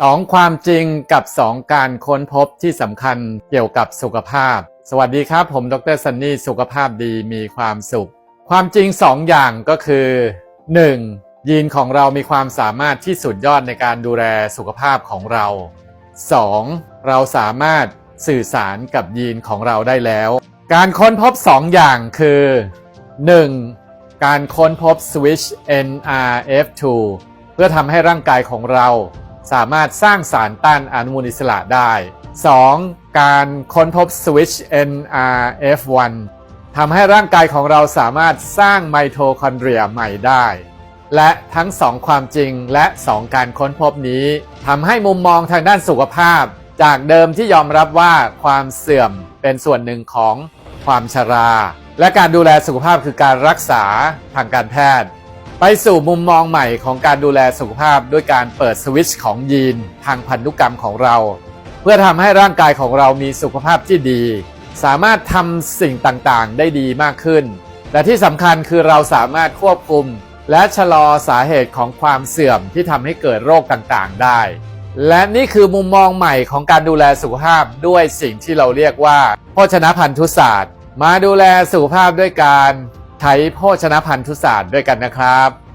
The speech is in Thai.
สองความจริงกับสองการค้นพบที่สำคัญเกี่ยวกับสุขภาพ สวัสดีครับ ผมดรซันนี่สุขภาพดีมีความสุข ความจริงสองอย่างก็คือ 1. ยีนของเรามีความสามารถที่สุดยอดในการดูแลสุขภาพของเรา 2. เราสามารถสื่อสารกับยีนของเราได้แล้ว การค้นพบ 2 อย่างคือ 1. การค้นพบ switch NRF2 เพื่อทำให้ร่างกายของเรา สามารถสร้างสารต้านอนุมูลอิสระได้ 2. การค้นพบ switch NRF1 ทำให้ร่างกายของเราสามารถสร้างไมโทคอนเดรียใหม่ได้ และทั้งสองความจริงและสองการค้นพบนี้ทำให้มุมมองทางด้านสุขภาพ จากเดิมที่ยอมรับว่าความเสื่อมเป็นส่วนหนึ่งของความชรา และการดูแลสุขภาพคือการรักษาทางการแพทย์ ไปสู่มุมมองใหม่ของการดูแลสุขภาพด้วยการเปิดสวิตช์ของยีนทางพันธุกรรมของเรา เพื่อทำให้ร่างกายของเรามีสุขภาพที่ดี สามารถทำสิ่งต่างๆ ได้ดีมากขึ้น และที่สำคัญคือเราสามารถควบคุม และชะลอสาเหตุของความเสื่อมที่ทำให้เกิดโรคต่างๆ ได้ และนี่คือมุมมองใหม่ของการดูแลสุขภาพด้วยสิ่งที่เราเรียกว่าโภชนพันธุศาสตร์ มาดูแลสุขภาพด้วยการ ใช้โภชนพันธุศาสตร์ด้วยกันนะครับ